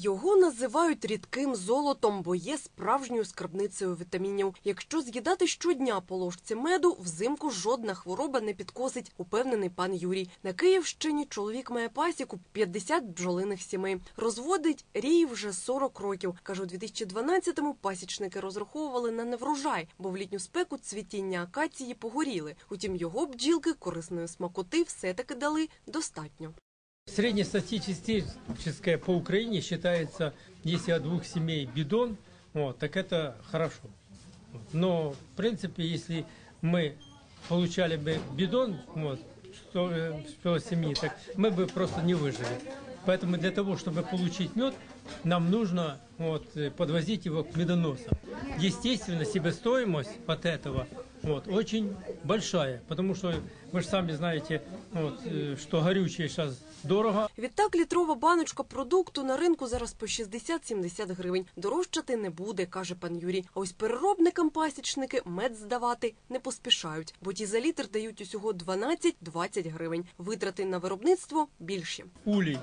Його називають рідким золотом, бо є справжньою скарбницею вітамінів. Якщо з'їдати щодня по ложці меду, взимку жодна хвороба не підкосить, упевнений пан Юрій. На Київщині чоловік має пасіку 50 бджолиних сімей. Розводить рій вже 40 років. Каже, у 2012-му пасічники розраховували на неврожай, бо в літню спеку цвітіння акації погоріли. Утім, його бджілки корисної смакоти все-таки дали достатньо. Среднестатистическое по Украине считается, если от двух семей бидон, вот, так это хорошо. Но, в принципе, если мы получали бы бидон, вот, что, э, что семьи, так мы бы просто не выжили. Поэтому для того, чтобы получить мед, нам нужно вот, подвозить его к медоносам. Естественно, себестоимость от этого вот, очень большая, потому что вы же сами знаете, вот, э, что горючее сейчас дорого, Відтак літрова баночка продукту на ринку зараз по 60-70 гривень. Дорожчати не буде, каже пан Юрій. А ось переробникам пасічники мед здавати не поспішають, бо ті за літр дають усього 12-20 гривень. Витрати на виробництво більші. улей,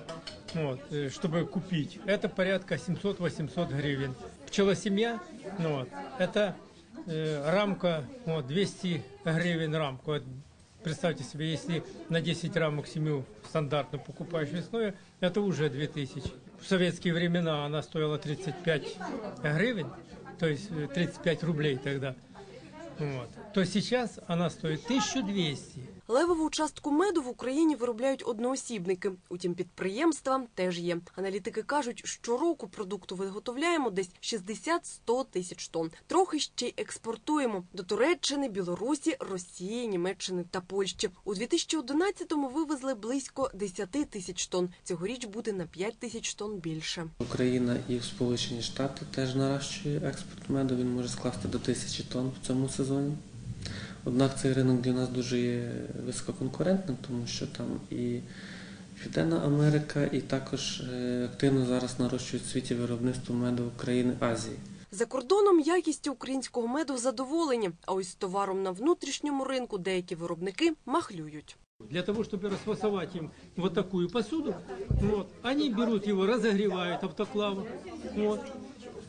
вот, э, чтобы купить, это порядка 700-800 гривен. Пчелосемья, ну, вот, это э, рамка, вот, 200 гривен рамку. Вот, представьте себе, если на 10 рамок семью стандартно покупаешь весной, это уже 2000. В советские времена она стоила 35 гривен, то есть э, 35 рублей тогда. Вот. То сейчас она стоит 1200. Левову частку меду в Україні виробляють одноосібники. Утім, підприємства теж є. Аналітики кажуть, щороку продукту виготовляємо десь 60-100 тисяч тонн. Трохи ще й експортуємо до Туреччини, Білорусі, Росії, Німеччини та Польщі. У 2011-му вивезли близько 10 тисяч тонн. Цьогоріч буде на 5 тисяч тонн більше. Україна і Сполучені Штати теж наращує експорт меду. Він може скласти до тисячі тонн в цьому сезоні. Однак цей ринок для нас дуже є висококонкурентним, тому що там і Південна Америка, і також е, активно зараз нарощують в світі виробництво меду країни Азії. За кордоном якістю українського меду задоволені. А ось з товаром на внутрішньому ринку деякі виробники махлюють. Для того, чтобы расфасовать им вот такую посуду, вот, они берут его, разогревают автоклавом вот,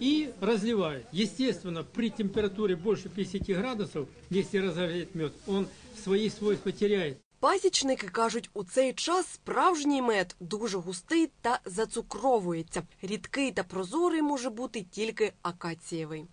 и разливает. Естественно, при температуре больше 50 градусов, если разогреть мед, он свои свойства теряет. Пасічники кажуть, у цей час справжній мед дуже густий та зацукровується. Рідкий та прозорий може бути тільки акацієвий.